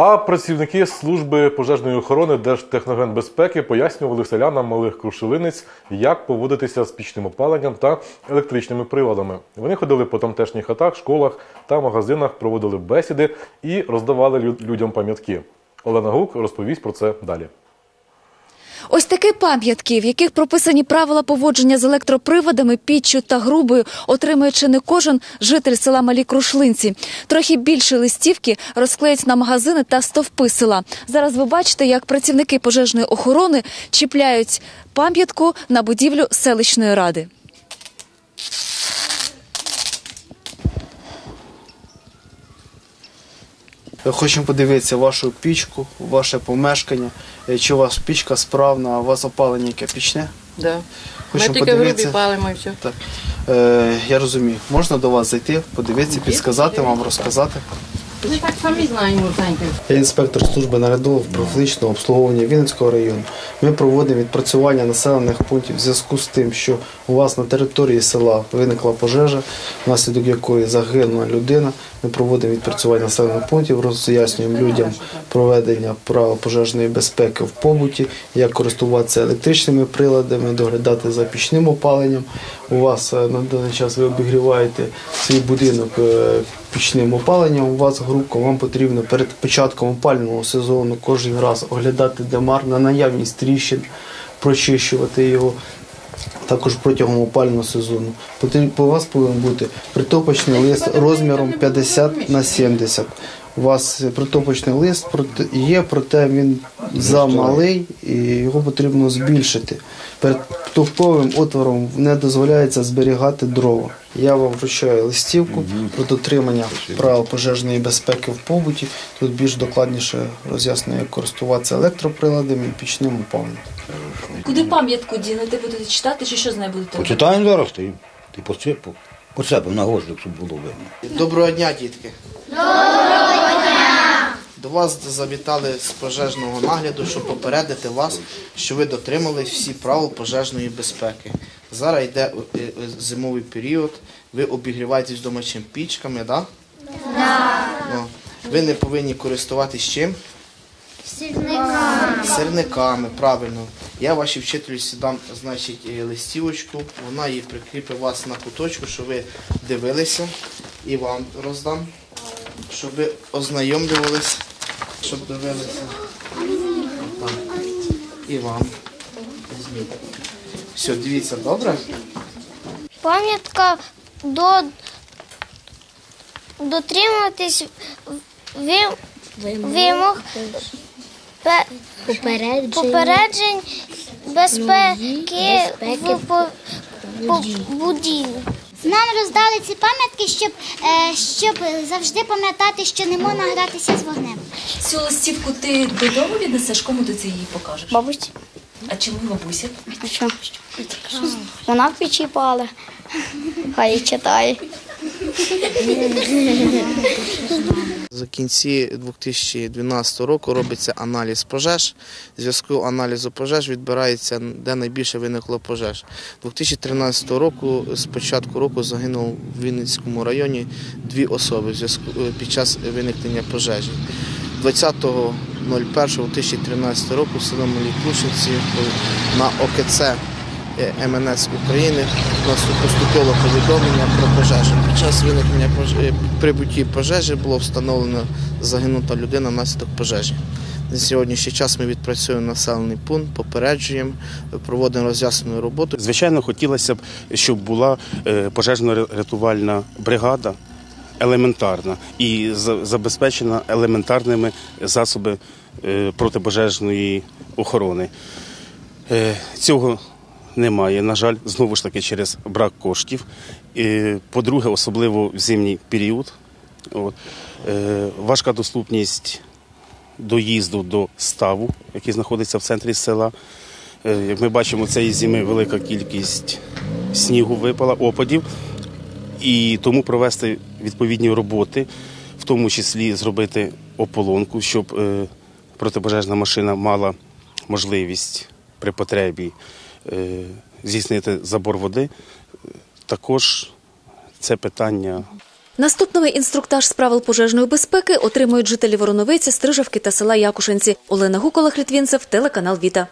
А працівники служби пожежної охорони Держтехногенбезпеки пояснювали селянам малих крушелинець, як поводитися з пічним опаленням та електричними приладами. Вони ходили по тамтешніх хатах, школах та магазинах, проводили бесіди і роздавали людям пам'ятки. Олена Гук розповість про це далі. Ось такі пам'ятки, в яких прописані правила поводження з електроприводами, піччю та грубою, отримує чи не кожен житель села Малі Крушлинці. Трохи більше листівки розклеють на магазини та стовпи села. Зараз ви бачите, як працівники пожежної охорони чіпляють пам'ятку на будівлю селищної ради. Хочемо подивитися вашу пічку, ваше помешкання, е, чи у вас пічка справна, а у вас опалення яке пічне. Да. Ми тільки грубі подивитися. палимо і все. Так. Е, я розумію, можна до вас зайти, подивитися, підсказати вам, розказати. Ми так самі знаємо, знаєте. Я інспектор служби наглядового профілактичного обслуговування Вінницького району. Ми проводимо відпрацювання населених пунктів в зв'язку з тим, що у вас на території села виникла пожежа, внаслідок якої загинула людина. Ми проводимо відпрацювання населених пунктів, роз'яснюємо людям проведення правил пожежної безпеки в побуті, як користуватися електричними приладами, доглядати за пічним опаленням. У вас е, на даний час ви обігріваєте свій будинок е, пічним опаленням. У вас групка, вам потрібно перед початком опального сезону кожен раз оглядати демар на наявність тріщин, прочищувати його. Також протягом опального сезону. У вас повинен бути притопочний лист розміром 50 на 70. У вас притопочний лист є, проте він замалий і його потрібно збільшити. Перед товповим отвором не дозволяється зберігати дрова. Я вам вручаю листівку про дотримання правил пожежної безпеки в побуті. Тут більш докладніше роз'яснює, як користуватися електроприладами і пічним опаленням. Куди пам'ятку дінете? Будете читати чи що з нею будете? Почитаємо зараз ти, ти поцепив, поцепив на гвоздик, щоб було видно. Доброго дня, дітки. Доброго дня! До вас завітали з пожежного нагляду, щоб попередити вас, що ви дотримались всі правил пожежної безпеки. Зараз йде е, е, зимовий період, ви обігріваєтесь чим пічками, так? Да? Ну, ви не повинні користуватись чим? Сірниками. Сірниками, правильно. Я вашій вчителю сідам, значить, е, листівочку, вона її прикріпить вас на куточку, щоб ви дивилися і вам роздам, щоб ви ознайомлювалися, щоб дивилися. Так. І вам. Візьміть. Все, дивіться, добре? Пам'ятка до дотримуватись вим, вимог пе- попереджень безпеки в по- по- будівлі. Нам роздали ці пам'ятки, щоб, е, щоб завжди пам'ятати, що не можна гратися з вогнем. Цю листівку ти додому віднесеш, кому ти це її покажеш? Бабусі. А чому бабуся? а що? Вона в печі пале. Хай читає. За кінці 2012 року робиться аналіз пожеж. В зв'язку аналізу пожеж відбирається, де найбільше виникло пожеж. 2013 року, з початку року, загинуло в Вінницькому районі дві особи е, під час виникнення пожежі. 20.01.2013 року в село Малі Клушинці на ОКЦ е, МНС України у нас поступило повідомлення про пожежу. Під час виникнення е, прибутті пожежі було встановлено загинута людина внаслідок пожежі. На сьогоднішній час ми відпрацюємо населений пункт, попереджуємо, проводимо роз'яснену роботу. Звичайно, хотілося б, щоб була е, пожежно-рятувальна бригада елементарна і забезпечена елементарними засобами е, протипожежної охорони. Е, Цього немає, на жаль, знову ж таки через брак коштів. По-друге, особливо в зимній період. От. Е, Важка доступність доїзду до ставу, який знаходиться в центрі села. Е, Як ми бачимо, цієї зими велика кількість снігу випала, опадів, і тому провести відповідні роботи, в тому числі зробити ополонку, щоб е, протипожежна машина мала можливість при потребі здійснити забор води. Також це питання Наступними інструктаж з правил пожежної безпеки отримують жителі Вороновиці, Стрижавки та села Якушинці. Олена Гукола, Хлітвінцев, телеканал Віта.